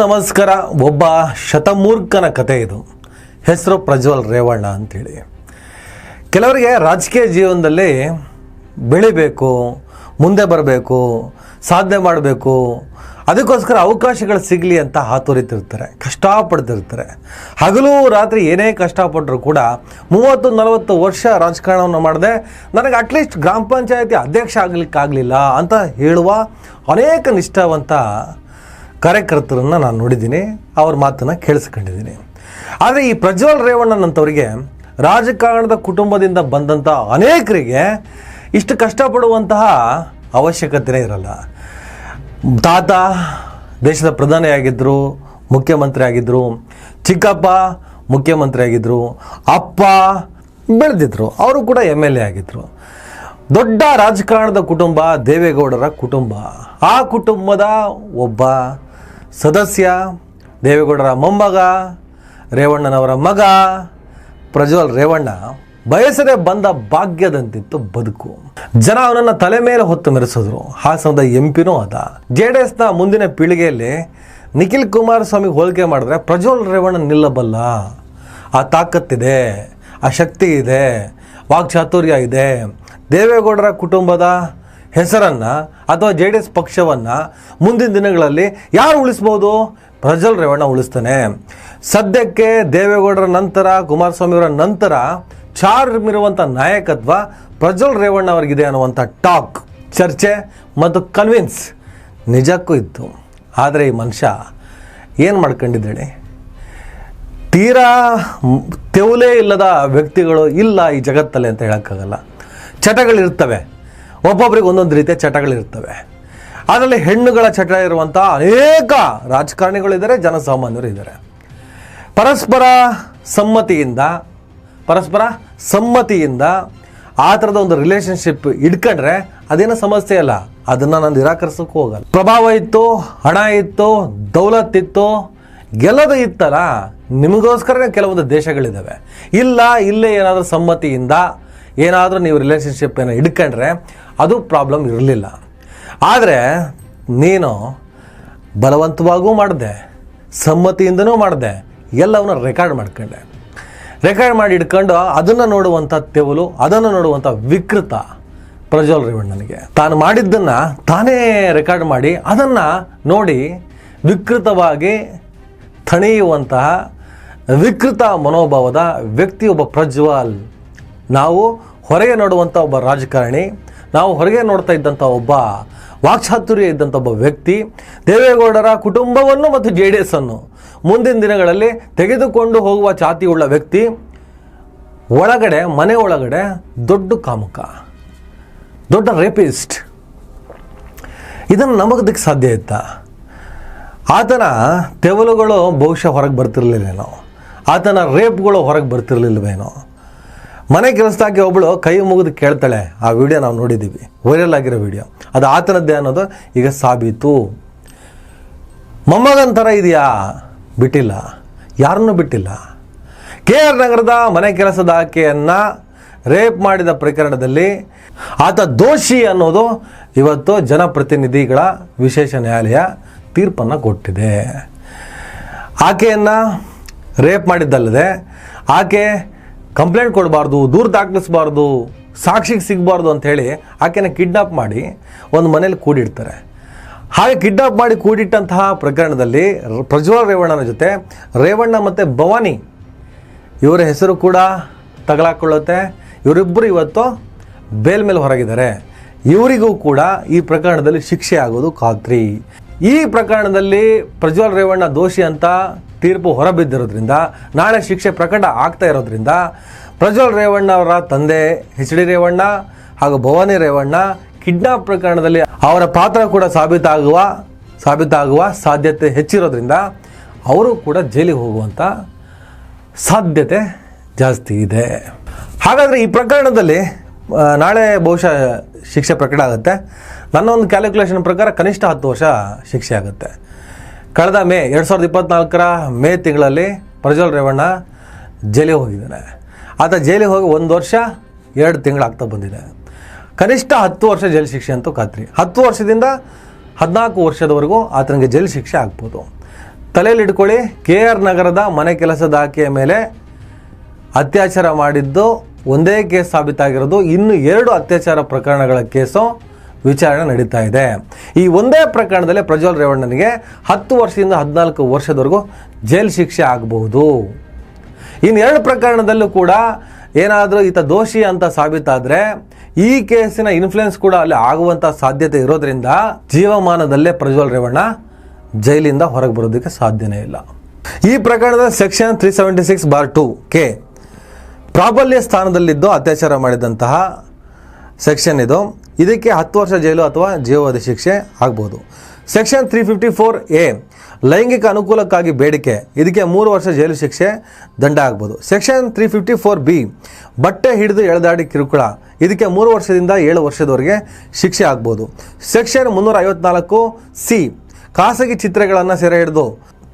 ನಮಸ್ಕಾರ. ಒಬ್ಬ ಶತಮೂರ್ಖನ ಕತೆ ಇದು. ಹೆಸರು ಪ್ರಜ್ವಲ್ ರೇವಣ್ಣ ಅಂತೇಳಿ. ಕೆಲವರಿಗೆ ರಾಜಕೀಯ ಜೀವನದಲ್ಲಿ ಬೆಳಿಬೇಕು, ಮುಂದೆ ಬರಬೇಕು, ಸಾಧನೆ ಮಾಡಬೇಕು, ಅದಕ್ಕೋಸ್ಕರ ಅವಕಾಶಗಳು ಸಿಗಲಿ ಅಂತ ಹಾತೊರಿತಿರ್ತಾರೆ, ಕಷ್ಟಪಡ್ತಿರ್ತಾರೆ. ಹಗಲು ರಾತ್ರಿ ಏನೇ ಕಷ್ಟಪಟ್ಟರು ಕೂಡ ಮೂವತ್ತು, ನಲವತ್ತು ವರ್ಷ ರಾಜಕಾರಣವನ್ನು ಮಾಡಿದೆ ನನಗೆ ಅಟ್ಲೀಸ್ಟ್ ಗ್ರಾಮ ಪಂಚಾಯತಿ ಅಧ್ಯಕ್ಷ ಆಗಲಿಕ್ಕಾಗಲಿಲ್ಲ ಅಂತ ಹೇಳುವ ಅನೇಕ ನಿಷ್ಠಾವಂತ ಕಾರ್ಯಕರ್ತರನ್ನು ನಾನು ನೋಡಿದ್ದೀನಿ, ಅವ್ರ ಮಾತನ್ನು ಕೇಳಿಸ್ಕೊಂಡಿದ್ದೀನಿ. ಆದರೆ ಈ ಪ್ರಜ್ವಲ್ ರೇವಣ್ಣನಂಥವರಿಗೆ ರಾಜಕಾರಣದ ಕುಟುಂಬದಿಂದ ಬಂದಂಥ ಅನೇಕರಿಗೆ ಇಷ್ಟು ಕಷ್ಟಪಡುವಂತಹ ಅವಶ್ಯಕತೆನೇ ಇರಲ್ಲ. ತಾತ ದೇಶದ ಪ್ರಧಾನಿಯಾಗಿದ್ದರು ಮುಖ್ಯಮಂತ್ರಿ ಆಗಿದ್ದರು ಚಿಕ್ಕಪ್ಪ ಮುಖ್ಯಮಂತ್ರಿ ಆಗಿದ್ದರು ಅಪ್ಪ ಬೆಳೆದಿದ್ರು, ಅವರು ಕೂಡ ಎಂ ಎಲ್ ಎ ಆಗಿದ್ದರು ದೊಡ್ಡ ರಾಜಕಾರಣದ ಕುಟುಂಬ ದೇವೇಗೌಡರ ಕುಟುಂಬ. ಆ ಕುಟುಂಬದ ಒಬ್ಬ ಸದಸ್ಯ ದೇವೇಗೌಡರ ಮೊಮ್ಮಗ, ರೇವಣ್ಣನವರ ಮಗ, ಪ್ರಜ್ವಲ್ ರೇವಣ್ಣ ಬಯಸದೆ ಬಂದ ಭಾಗ್ಯದಂತಿತ್ತು ಬದುಕು. ಜನ ಅವನನ್ನು ತಲೆ ಮೇಲೆ ಹೊತ್ತು ಮೆರೆಸಿದ್ರು. ಹಾಸನದ ಎಂ ಪಿನೂ ಅದ ಜೆ ಡಿ ಎಸ್ನ ಮುಂದಿನ ಪೀಳಿಗೆಯಲ್ಲಿ ನಿಖಿಲ್ ಕುಮಾರಸ್ವಾಮಿ ಹೋಲಿಕೆ ಮಾಡಿದ್ರೆ ಪ್ರಜ್ವಲ್ ರೇವಣ್ಣ ನಿಲ್ಲಬಲ್ಲ. ಆ ತಾಕತ್ತಿದೆ ಆ ಶಕ್ತಿ ಇದೆ, ವಾಕ್ಚಾತುರ್ಯ ಇದೆ. ದೇವೇಗೌಡರ ಕುಟುಂಬದ ಹೆಸರನ್ನು ಅಥವಾ ಜೆ ಡಿ ಎಸ್ ಪಕ್ಷವನ್ನು ಮುಂದಿನ ದಿನಗಳಲ್ಲಿ ಯಾರು ಉಳಿಸ್ಬೋದು? ಪ್ರಜ್ವಲ್ ರೇವಣ್ಣ ಉಳಿಸ್ತಾನೆ. ಸದ್ಯಕ್ಕೆ ದೇವೇಗೌಡರ ನಂತರ, ಕುಮಾರಸ್ವಾಮಿಯವರ ನಂತರ ಚಾರ್ಮಿರುವಂಥ ನಾಯಕತ್ವ ಪ್ರಜ್ವಲ್ ರೇವಣ್ಣ ಅವರಿಗಿದೆ ಅನ್ನುವಂಥ ಟಾಕ್, ಚರ್ಚೆ ಮತ್ತು ಕನ್ವಿನ್ಸ್ ನಿಜಕ್ಕೂ ಇತ್ತು. ಆದರೆ ಈ ಮನುಷ್ಯ ಏನು ಮಾಡ್ಕೊಂಡಿದ್ದಾಳೆ ತೀರಾ ತೆವಲೇ ಇಲ್ಲದ ವ್ಯಕ್ತಿಗಳು ಇಲ್ಲ ಈ ಜಗತ್ತಲ್ಲಿ ಅಂತ ಹೇಳೋಕ್ಕಾಗಲ್ಲ. ಚಟಗಳಿರ್ತವೆ. ಒಬ್ಬೊಬ್ರಿಗೆ ಒಂದೊಂದು ರೀತಿಯ ಚಟಗಳಿರ್ತವೆ. ಅದರಲ್ಲಿ ಹೆಣ್ಣುಗಳ ಚಟ ಇರುವಂಥ ಅನೇಕ ರಾಜಕಾರಣಿಗಳಿದ್ದಾರೆ, ಜನಸಾಮಾನ್ಯರು ಇದ್ದಾರೆ. ಪರಸ್ಪರ ಸಮ್ಮತಿಯಿಂದ ಪರಸ್ಪರ ಸಮ್ಮತಿಯಿಂದ ಆ ಥರದ ಒಂದು ರಿಲೇಷನ್ಶಿಪ್ ಇಟ್ಕೊಂಡ್ರೆ ಅದೇನೋ ಸಮಸ್ಯೆ ಅಲ್ಲ. ಅದನ್ನು ನಾನು ನಿರಾಕರಿಸೋಕ್ಕೂ ಹೋಗಲ್ಲ. ಪ್ರಭಾವ ಇತ್ತು, ಹಣ ಇತ್ತು, ದೌಲತ್ ಇತ್ತು ಗೆಲ್ಲೋದು ಇತ್ತಲ್ಲ, ನಿಮಗೋಸ್ಕರನೇ ಕೆಲವೊಂದು ದೇಶಗಳಿದ್ದಾವೆ. ಇಲ್ಲ, ಇಲ್ಲೇ ಏನಾದರೂ ಸಮ್ಮತಿಯಿಂದ ಏನಾದರೂ ನೀವು ರಿಲೇಶನ್ಶಿಪ್ ಏನೋ ಹಿಡ್ಕೊಂಡ್ರೆ ಅದು ಪ್ರಾಬ್ಲಮ್ ಇರಲಿಲ್ಲ. ಆದರೆ ನೀನು ಬಲವಂತವಾಗೂ ಮಾಡಿದೆ, ಸಮ್ಮತಿಯಿಂದನೂ ಮಾಡಿದೆ, ಎಲ್ಲವನ್ನ ರೆಕಾರ್ಡ್ ಮಾಡ್ಕೊಂಡೆ. ರೆಕಾರ್ಡ್ ಮಾಡಿ ಇಟ್ಕೊಂಡು ಅದನ್ನು ನೋಡುವಂಥ ತೆವಲು, ಅದನ್ನು ನೋಡುವಂಥ ವಿಕೃತ ಪ್ರಜ್ವಲ್ ರೇವಣ್ಣನಿಗೆ ತಾನು ಮಾಡಿದ್ದನ್ನು ತಾನೇ ರೆಕಾರ್ಡ್ ಮಾಡಿ ಅದನ್ನು ನೋಡಿ ವಿಕೃತವಾಗಿ ತಣಿಯುವಂತಹ ವಿಕೃತ ಮನೋಭಾವದ ವ್ಯಕ್ತಿ ಒಬ್ಬ ಪ್ರಜ್ವಲ್. ನಾವು ಹೊರಗೆ ನೋಡುವಂಥ ಒಬ್ಬ ರಾಜಕಾರಣಿ ನಾವು ಹೊರಗೆ ನೋಡ್ತಾ ಇದ್ದಂಥ ಒಬ್ಬ ವಾಕ್ಚಾತುರ್ಯ ಇದ್ದಂಥ ಒಬ್ಬ ವ್ಯಕ್ತಿ, ದೇವೇಗೌಡರ ಕುಟುಂಬವನ್ನು ಮತ್ತು ಜೆ ಡಿ ಎಸ್ ಅನ್ನು ಮುಂದಿನ ದಿನಗಳಲ್ಲಿ ತೆಗೆದುಕೊಂಡು ಹೋಗುವ ಛಾತಿಯುಳ್ಳ ವ್ಯಕ್ತಿ, ಒಳಗಡೆ, ಮನೆ ಒಳಗಡೆ ದೊಡ್ಡ ಕಾಮುಕ, ದೊಡ್ಡ ರೇಪಿಸ್ಟ್. ಇದನ್ನು ನಮಗದಕ್ಕೆ ಸಾಧ್ಯ ಇತ್ತಾ? ಆತನ ತೆವಲುಗಳು ಬಹುಶಃ ಹೊರಗೆ ಬರ್ತಿರಲಿಲ್ಲೇನೋ ಆತನ ರೇಪ್ಗಳು ಹೊರಗೆ ಬರ್ತಿರ್ಲಿಲ್ವೇನೋ? ಮನೆ ಕೆಲಸದಾಗೆ ಒಬ್ಬಳು ಕೈ ಮುಗಿದು ಕೇಳ್ತಾಳೆ. ಆ ವಿಡಿಯೋ ನಾವು ನೋಡಿದ್ದೀವಿ. ವೈರಲ್ ಆಗಿರೋ ವಿಡಿಯೋ. ಅದು ಆತನದ್ದೇ ಅನ್ನೋದು ಈಗ ಸಾಬೀತು. ಮೊಮ್ಮಗನ ಇದೆಯಾ? ಬಿಟ್ಟಿಲ್ಲ. ಯಾರನ್ನೂ ಬಿಟ್ಟಿಲ್ಲ. ಕೆ ಆರ್ ನಗರದ ಮನೆ ಕೆಲಸದ ಆಕೆಯನ್ನು ರೇಪ್ ಮಾಡಿದ ಪ್ರಕರಣದಲ್ಲಿ ಆತ ದೋಷಿ ಅನ್ನೋದು ಇವತ್ತು ಜನಪ್ರತಿನಿಧಿಗಳ ವಿಶೇಷ ನ್ಯಾಯಾಲಯ ತೀರ್ಪನ್ನು ಕೊಟ್ಟಿದೆ. ಆಕೆಯನ್ನು ರೇಪ್ ಮಾಡಿದ್ದಲ್ಲದೆ ಆಕೆ ಕಂಪ್ಲೇಂಟ್ ಕೊಡಬಾರ್ದು, ದೂರು ದಾಖಲಿಸಬಾರ್ದು, ಸಾಕ್ಷಿಗೆ ಸಿಗಬಾರ್ದು ಹೇಳಿ ಆಕೆನ ಕಿಡ್ನಾಪ್ ಮಾಡಿ ಒಂದು ಮನೇಲಿ ಕೂಡಿಡ್ತಾರೆ. ಹಾಗೆ ಕಿಡ್ನಾಪ್ ಮಾಡಿ ಕೂಡಿಟ್ಟಂತಹ ಪ್ರಕರಣದಲ್ಲಿ ಪ್ರಜ್ವಲ್ ರೇವಣ್ಣನ ಜೊತೆ ರೇವಣ್ಣ ಮತ್ತು ಭವಾನಿ, ಇವರ ಹೆಸರು ಕೂಡ ತಗಲಾಕೊಳ್ಳುತ್ತೆ. ಇವರಿಬ್ಬರು ಇವತ್ತು ಬೇಲ್ ಮೇಲೆ ಹೊರಗಿದ್ದಾರೆ. ಇವರಿಗೂ ಕೂಡ ಈ ಪ್ರಕರಣದಲ್ಲಿ ಶಿಕ್ಷೆ ಆಗೋದು ಖಾತ್ರಿ. ಈ ಪ್ರಕರಣದಲ್ಲಿ ಪ್ರಜ್ವಲ್ ರೇವಣ್ಣ ದೋಷಿ ಅಂತ ತೀರ್ಪು ಹೊರಬಿದ್ದಿರೋದ್ರಿಂದ, ನಾಳೆ ಶಿಕ್ಷೆ ಪ್ರಕಟ ಆಗ್ತಾ ಇರೋದ್ರಿಂದ, ಪ್ರಜ್ವಲ್ ರೇವಣ್ಣ ಅವರ ತಂದೆ ಎಚ್ ಡಿ ರೇವಣ್ಣ ಹಾಗೂ ಭವಾನಿ ರೇವಣ್ಣ ಕಿಡ್ನಾಪ್ ಪ್ರಕರಣದಲ್ಲಿ ಅವರ ಪಾತ್ರ ಕೂಡ ಸಾಬೀತಾಗುವ ಸಾಬೀತಾಗುವ ಸಾಧ್ಯತೆ ಹೆಚ್ಚಿರೋದ್ರಿಂದ ಅವರು ಕೂಡ ಜೈಲಿಗೆ ಹೋಗುವಂಥ ಸಾಧ್ಯತೆ ಜಾಸ್ತಿ ಇದೆ. ಹಾಗಾದರೆ ಈ ಪ್ರಕರಣದಲ್ಲಿ ನಾಳೆ ಬಹುಶಃ ಶಿಕ್ಷೆ ಪ್ರಕಟ ಆಗುತ್ತೆ. ನನ್ನ ಒಂದು ಕ್ಯಾಲ್ಕುಲೇಷನ್ ಪ್ರಕಾರ ಕನಿಷ್ಠ ಹತ್ತು ವರ್ಷ ಶಿಕ್ಷೆ ಆಗುತ್ತೆ. ಕಳೆದ ಮೇ ಎರಡು ಸಾವಿರದ ಇಪ್ಪತ್ತ್ನಾಲ್ಕರ ಮೇ ತಿಂಗಳಲ್ಲಿ ಪ್ರಜ್ವಲ್ ರೇವಣ್ಣ ಜೈಲಿಗೆ ಹೋಗಿದ್ದಾನೆ. ಆತ ಜೈಲಿಗೆ ಹೋಗಿ ಒಂದು ವರ್ಷ, ಎರಡು ತಿಂಗಳಾಗ್ತಾ ಬಂದಿದೆ. ಕನಿಷ್ಠ ಹತ್ತು ವರ್ಷ ಜೈಲ್ ಶಿಕ್ಷೆ ಅಂತೂ ಖಾತ್ರಿ. ಹತ್ತು ವರ್ಷದಿಂದ ಹದಿನಾಲ್ಕು ವರ್ಷದವರೆಗೂ ಆತನಿಗೆ ಜೈಲು ಶಿಕ್ಷೆ ಆಗ್ಬೋದು. ತಲೆಯಲ್ಲಿ ಇಟ್ಕೊಳ್ಳಿ ಕೆ ಆರ್ ನಗರದ ಮನೆ ಕೆಲಸದ ಆಕೆಯ ಮೇಲೆ ಅತ್ಯಾಚಾರ ಮಾಡಿದ್ದು ಒಂದೇ ಕೇಸ್ ಸಾಬೀತಾಗಿರೋದು. ಇನ್ನು ಎರಡು ಅತ್ಯಾಚಾರ ಪ್ರಕರಣಗಳ ಕೇಸು ವಿಚಾರಣೆ ನಡೀತಾ ಇದೆ. ಈ ಒಂದೇ ಪ್ರಕರಣದಲ್ಲಿ ಪ್ರಜ್ವಲ್ ರೇವಣ್ಣನಿಗೆ ಹತ್ತು ವರ್ಷದಿಂದ ಹದಿನಾಲ್ಕು ವರ್ಷದವರೆಗೂ ಜೈಲು ಶಿಕ್ಷೆ ಆಗಬಹುದು. ಇನ್ನು ಎರಡು ಪ್ರಕರಣದಲ್ಲೂ ಕೂಡ ಏನಾದರೂ ಈತ ದೋಷಿ ಅಂತ ಸಾಬೀತಾದರೆ ಈ ಕೇಸಿನ ಇನ್ಫ್ಲುಯೆನ್ಸ್ ಕೂಡ ಅಲ್ಲಿ ಆಗುವಂಥ ಸಾಧ್ಯತೆ ಇರೋದ್ರಿಂದ ಜೀವಮಾನದಲ್ಲೇ ಪ್ರಜ್ವಲ್ ರೇವಣ್ಣ ಜೈಲಿಂದ ಹೊರಗೆ ಬರೋದಕ್ಕೆ ಸಾಧ್ಯನೇ ಇಲ್ಲ. ಈ ಪ್ರಕರಣದ section three seventy six bar two K ಪ್ರಾಬಲ್ಯ ಸ್ಥಾನದಲ್ಲಿದ್ದು ಅತ್ಯಾಚಾರ ಮಾಡಿದಂತಹ ಸೆಕ್ಷನ್ ಇದು. ಇದಕ್ಕೆ ಹತ್ತು ವರ್ಷ ಜೈಲು ಅಥವಾ ಜೀವಾವಧಿ ಶಿಕ್ಷೆ ಆಗ್ಬೋದು. Section three fifty four A ಲೈಂಗಿಕ ಅನುಕೂಲಕ್ಕಾಗಿ ಬೇಡಿಕೆ, ಇದಕ್ಕೆ ಮೂರು ವರ್ಷ ಜೈಲು ಶಿಕ್ಷೆ ದಂಡ ಆಗ್ಬೋದು. Section three fifty four B ಬಟ್ಟೆ ಹಿಡಿದು ಎಳೆದಾಡಿ ಕಿರುಕುಳ, ಇದಕ್ಕೆ ಮೂರು ವರ್ಷದಿಂದ ಏಳು ವರ್ಷದವರೆಗೆ ಶಿಕ್ಷೆ ಆಗ್ಬೋದು. ಸೆಕ್ಷನ್ ಮುನ್ನೂರ ಐವತ್ನಾಲ್ಕು ಸಿ ಖಾಸಗಿ ಚಿತ್ರಗಳನ್ನು ಸೆರೆ ಹಿಡಿದು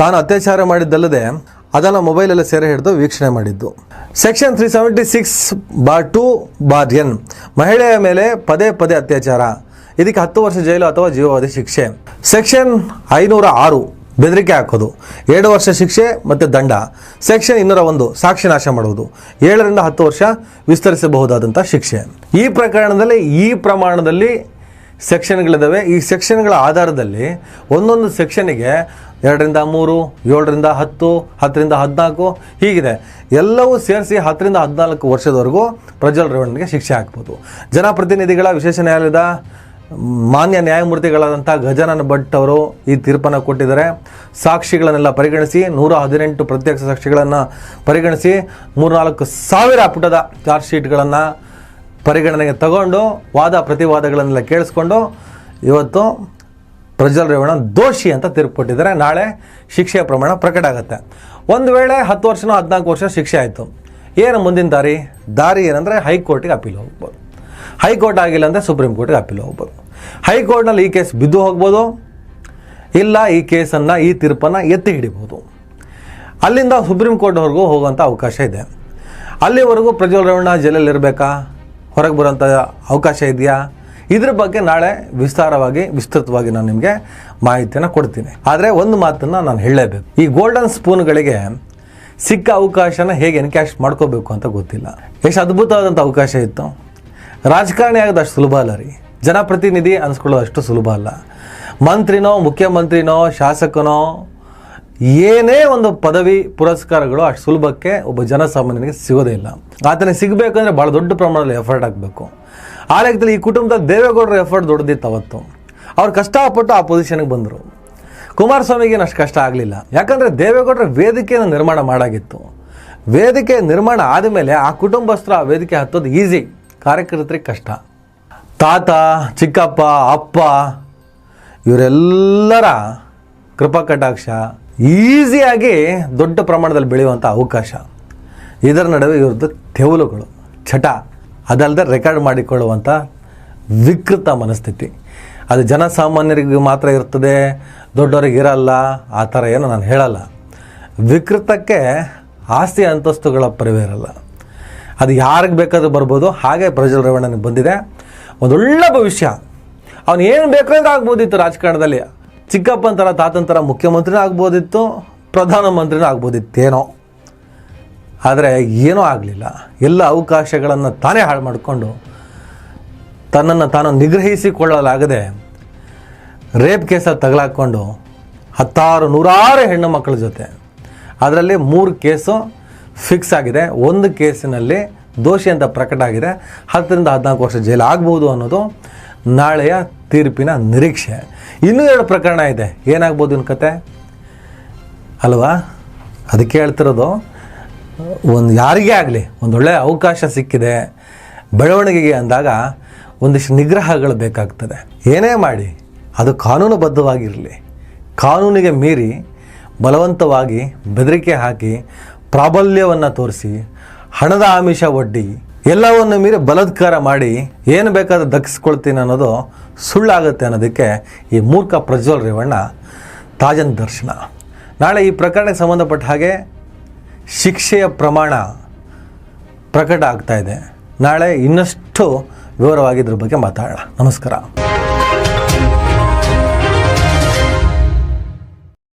ತಾನು ಅತ್ಯಾಚಾರ ಮಾಡಿದ್ದಲ್ಲದೆ ಅದನ್ನು ಮೊಬೈಲಲ್ಲಿ ಸೆರೆ ಹಿಡಿದು ವೀಕ್ಷಣೆ ಮಾಡಿದ್ದು. Section three seventy six bar two bar N ಮಹಿಳೆಯ ಮೇಲೆ ಪದೇ ಪದೇ ಅತ್ಯಾಚಾರ. ಇದಕ್ಕೆ ಹತ್ತು ವರ್ಷ ಜೈಲು ಅಥವಾ ಜೀವಾವಧಿ ಶಿಕ್ಷೆ. ಸೆಕ್ಷನ್ ಐನೂರ ಆರು ಬೆದರಿಕೆ ಹಾಕೋದು. ಎರಡು ವರ್ಷ ಶಿಕ್ಷೆ ಮತ್ತು ದಂಡ. ಸೆಕ್ಷನ್ ಇನ್ನೂರ ಒಂದು ಸಾಕ್ಷಿ ನಾಶ ಮಾಡುವುದು ಏಳರಿಂದ ಹತ್ತು ವರ್ಷ ವಿಸ್ತರಿಸಬಹುದಾದಂಥ ಶಿಕ್ಷೆ. ಈ ಪ್ರಕರಣದಲ್ಲಿ ಈ ಪ್ರಮಾಣದಲ್ಲಿ ಸೆಕ್ಷನ್ಗಳಿದ್ದಾವೆ ಈ ಸೆಕ್ಷನ್ಗಳ ಆಧಾರದಲ್ಲಿ ಒಂದೊಂದು ಸೆಕ್ಷನಿಗೆ ಎರಡರಿಂದ ಮೂರು, ಏಳರಿಂದ ಹತ್ತು, ಹತ್ತರಿಂದ ಹದಿನಾಲ್ಕು, ಹೀಗಿದೆ. ಎಲ್ಲವೂ ಸೇರಿಸಿ ಹತ್ತರಿಂದ ಹದಿನಾಲ್ಕು ವರ್ಷದವರೆಗೂ ಪ್ರಜ್ವಲ್ ರೇವಣ್ಣನಿಗೆ ಶಿಕ್ಷೆ ಹಾಕ್ಬೋದು ಜನಪ್ರತಿನಿಧಿಗಳ ವಿಶೇಷ ನ್ಯಾಯಾಲಯದ ಮಾನ್ಯ ನ್ಯಾಯಮೂರ್ತಿಗಳಾದಂಥ ಗಜಾನನ ಭಟ್ ಅವರು ಈ ತೀರ್ಪನ್ನು ಕೊಟ್ಟಿದ್ದಾರೆ. ಸಾಕ್ಷಿಗಳನ್ನೆಲ್ಲ ಪರಿಗಣಿಸಿ, ನೂರ ಹದಿನೆಂಟು ಪ್ರತ್ಯಕ್ಷ ಸಾಕ್ಷಿಗಳನ್ನು ಪರಿಗಣಿಸಿ, ಮೂರ್ನಾಲ್ಕು ಸಾವಿರ ಪುಟದ ಚಾರ್ಜ್ ಶೀಟ್ಗಳನ್ನು ಪರಿಗಣನೆಗೆ ತಗೊಂಡು ವಾದ ಪ್ರತಿವಾದಗಳನ್ನೆಲ್ಲ ಕೇಳಿಸ್ಕೊಂಡು ಇವತ್ತು ಪ್ರಜ್ವಲ್ ರೇವಣ್ಣ ದೋಷಿ ಅಂತ ತೀರ್ಪು ಕೊಟ್ಟಿದ್ದಾರೆ ನಾಳೆ ಶಿಕ್ಷೆಯ ಪ್ರಮಾಣ ಪ್ರಕಟ ಆಗುತ್ತೆ. ಒಂದು ವೇಳೆ ಹತ್ತು ವರ್ಷನೋ ಹದಿನಾಲ್ಕು ವರ್ಷ ಶಿಕ್ಷೆ ಆಯಿತು, ಏನು ಮುಂದಿನ ದಾರಿ? ದಾರಿ ಏನಂದರೆ ಹೈಕೋರ್ಟಿಗೆ ಅಪೀಲ್ ಹೋಗ್ಬೋದು. ಹೈಕೋರ್ಟ್ ಆಗಿಲ್ಲ ಅಂದರೆ ಸುಪ್ರೀಂ ಕೋರ್ಟಿಗೆ ಅಪೀಲ್ ಹೋಗ್ಬೋದು. ಹೈಕೋರ್ಟ್ನಲ್ಲಿ ಈ ಕೇಸ್ ಬಿದ್ದು ಹೋಗ್ಬೋದು. ಇಲ್ಲ, ಈ ಕೇಸನ್ನು, ಈ ತೀರ್ಪನ್ನು ಎತ್ತಿ ಹಿಡಿಬೋದು. ಅಲ್ಲಿಂದ ಸುಪ್ರೀಂ ಕೋರ್ಟ್ವರೆಗೂ ಹೋಗುವಂಥ ಅವಕಾಶ ಇದೆ. ಅಲ್ಲಿವರೆಗೂ ಪ್ರಜ್ವಲ್ ರೇವಣ್ಣ ಜೈಲಲ್ಲಿ ಇರಬೇಕಾ? ಹೊರಗೆ ಬರೋಂಥ ಅವಕಾಶ ಇದೆಯಾ? ಇದ್ರ ಬಗ್ಗೆ ನಾಳೆ ವಿಸ್ತಾರವಾಗಿ, ವಿಸ್ತೃತವಾಗಿ ನಾನು ನಿಮಗೆ ಮಾಹಿತಿಯನ್ನು ಕೊಡ್ತೀನಿ. ಆದರೆ ಒಂದು ಮಾತನ್ನು ನಾನು ಹೇಳಲೇಬೇಕು. ಈ ಗೋಲ್ಡನ್ ಸ್ಪೂನ್ಗಳಿಗೆ ಸಿಕ್ಕ ಅವಕಾಶನ ಹೇಗೆ ಎನ್ಕ್ಯಾಶ್ ಮಾಡ್ಕೋಬೇಕು ಅಂತ ಗೊತ್ತಿಲ್ಲ. ಎಷ್ಟು ಅದ್ಭುತವಾದಂಥ ಅವಕಾಶ ಇತ್ತು. ರಾಜಕಾರಣಿ ಆಗೋದು ಅಷ್ಟು ಸುಲಭ ಅಲ್ಲ ರೀ. ಜನಪ್ರತಿನಿಧಿ ಅನ್ಸ್ಕೊಳ್ಳೋದು ಅಷ್ಟು ಸುಲಭ ಅಲ್ಲ. ಮಂತ್ರಿನೋ, ಮುಖ್ಯಮಂತ್ರಿನೋ, ಶಾಸಕನೋ, ಏನೇ ಒಂದು ಪದವಿ ಪುರಸ್ಕಾರಗಳು ಅಷ್ಟು ಸುಲಭಕ್ಕೆ ಒಬ್ಬ ಜನಸಾಮಾನ್ಯನಿಗೆ ಸಿಗೋದೇ ಇಲ್ಲ. ಆತನಿಗೆ ಸಿಗಬೇಕಂದ್ರೆ ಭಾಳ ದೊಡ್ಡ ಪ್ರಮಾಣದಲ್ಲಿ ಎಫರ್ಟ್ ಹಾಕಬೇಕು. ಆ ಲೆಕ್ಕದಲ್ಲಿ ಈ ಕುಟುಂಬದ ದೇವೇಗೌಡರ ಎಫರ್ಟ್ ದೊಡ್ಡದಿತ್ತು ಅವತ್ತು. ಅವ್ರು ಕಷ್ಟಪಟ್ಟು ಆ ಪೊಸಿಷನ್ಗೆ ಬಂದರು. ಕುಮಾರಸ್ವಾಮಿಗೆ ಅಷ್ಟು ಕಷ್ಟ ಆಗಲಿಲ್ಲ. ಯಾಕಂದರೆ ದೇವೇಗೌಡರ ವೇದಿಕೆಯನ್ನು ನಿರ್ಮಾಣ ಮಾಡಾಗಿತ್ತು. ವೇದಿಕೆ ನಿರ್ಮಾಣ ಆದಮೇಲೆ ಆ ಕುಟುಂಬಸ್ಥರು ಆ ವೇದಿಕೆ ಹತ್ತೋದು ಈಸಿ ಕಾರ್ಯಕರ್ತರಿಗೆ ಕಷ್ಟ. ತಾತ, ಚಿಕ್ಕಪ್ಪ, ಅಪ್ಪ, ಇವರೆಲ್ಲರ ಕೃಪಾ ಕಟಾಕ್ಷ ಈಸಿಯಾಗಿ ದೊಡ್ಡ ಪ್ರಮಾಣದಲ್ಲಿ ಬೆಳೆಯುವಂಥ ಅವಕಾಶ. ಇದರ ನಡುವೆ ಇವ್ರದ್ದು ತೆವಲುಗಳು ಚಟ ಅದಲ್ಲದೆ ರೆಕಾರ್ಡ್ ಮಾಡಿಕೊಳ್ಳುವಂಥ ವಿಕೃತ ಮನಸ್ಥಿತಿ. ಅದು ಜನಸಾಮಾನ್ಯರಿಗೆ ಮಾತ್ರ ಇರ್ತದೆ, ದೊಡ್ಡವರಿಗೆ ಇರಲ್ಲ, ಆ ಥರ ಏನು ನಾನು ಹೇಳಲ್ಲ. ವಿಕೃತಕ್ಕೆ ಆಸ್ತಿ ಅಂತಸ್ತುಗಳ ಪರಿವೇ ಇರಲ್ಲ. ಅದು ಯಾರಿಗೆ ಬೇಕಾದರೂ ಬರ್ಬೋದು, ಹಾಗೆ ಪ್ರಜ್ವಲ್ ರೇವಣ್ಣನಿಗೆ ಬಂದಿದೆ. ಒಂದೊಳ್ಳೆ ಭವಿಷ್ಯ. ಅವನು ಏನು ಬೇಕಾದ್ರೂ ಆಗ್ಬೋದಿತ್ತು ರಾಜಕಾರಣದಲ್ಲಿ. ಚಿಕ್ಕಪ್ಪನ ಥರ, ತಾತನ ಥರ ಮುಖ್ಯಮಂತ್ರಿನೂ ಆಗ್ಬೋದಿತ್ತು, ಪ್ರಧಾನಮಂತ್ರಿನೂ ಆಗ್ಬೋದಿತ್ತೇನೋ. ಆದರೆ ಏನೂ ಆಗಲಿಲ್ಲ. ಎಲ್ಲ ಅವಕಾಶಗಳನ್ನು ತಾನೇ ಹಾಳು ಮಾಡಿಕೊಂಡು ತನ್ನನ್ನು ತಾನು ನಿಗ್ರಹಿಸಿಕೊಳ್ಳಲಾಗದೆ ರೇಪ್ ಕೇಸಲ್ಲಿ ತಗಲಾಕ್ಕೊಂಡು ಹತ್ತಾರು ನೂರಾರು ಹೆಣ್ಣು ಮಕ್ಕಳ ಜೊತೆ. ಅದರಲ್ಲಿ ಮೂರು ಕೇಸು ಫಿಕ್ಸ್ ಆಗಿದೆ. ಒಂದು ಕೇಸಿನಲ್ಲಿ ದೋಷಿ ಅಂತ ಪ್ರಕಟ ಆಗಿದೆ. ಹತ್ತರಿಂದ ಹದಿನಾಲ್ಕು ವರ್ಷ ಜೈಲು ಆಗ್ಬೋದು ಅನ್ನೋದು ನಾಳೆಯ ತೀರ್ಪಿನ ನಿರೀಕ್ಷೆ. ಇನ್ನೂ ಎರಡು ಪ್ರಕರಣ ಇದೆ. ಏನಾಗ್ಬೋದು ಇನ್ನು ಕತೆ? ಅಲ್ವಾ? ಅದಕ್ಕೆ ಹೇಳ್ತಿರೋದು ಒಂದು ಯಾರಿಗೇ ಆಗಲಿ ಒಂದೊಳ್ಳೆಯ ಅವಕಾಶ ಸಿಕ್ಕಿದೆ, ಬೆಳವಣಿಗೆಗೆ ಅಂದಾಗ ಒಂದಿಷ್ಟು ನಿಗ್ರಹಗಳು ಬೇಕಾಗ್ತದೆ. ಏನೇ ಮಾಡಿ, ಅದು ಕಾನೂನುಬದ್ಧವಾಗಿರಲಿ. ಕಾನೂನಿಗೆ ಮೀರಿ, ಬಲವಂತವಾಗಿ ಬೆದರಿಕೆ ಹಾಕಿ, ಪ್ರಾಬಲ್ಯವನ್ನು ತೋರಿಸಿ, ಹಣದ ಆಮಿಷ ಒಡ್ಡಿ, ಎಲ್ಲವನ್ನು ಮೀರಿ ಬಲತ್ಕಾರ ಮಾಡಿ ಏನು ಬೇಕಾದರೂ ದಕ್ಕಿಸ್ಕೊಳ್ತೀನಿ ಅನ್ನೋದು ಸುಳ್ಳಾಗುತ್ತೆ ಅನ್ನೋದಕ್ಕೆ ಈ ಮೂರ್ಖ ಪ್ರಜ್ವಲ್ ರೇವಣ್ಣ ತಾಜನ್ ದರ್ಶನ. ನಾಳೆ ಈ ಪ್ರಕರಣಕ್ಕೆ ಸಂಬಂಧಪಟ್ಟ ಹಾಗೆ ಶಿಕ್ಷೆಯ ಪ್ರಮಾಣ ಪ್ರಕಟ ಆಗ್ತಾ ಇದೆ. ನಾಳೆ ಇನ್ನಷ್ಟು ವಿವರವಾಗಿ ಇದ್ರ ಬಗ್ಗೆ ಮಾತಾಡೋಣ. ನಮಸ್ಕಾರ.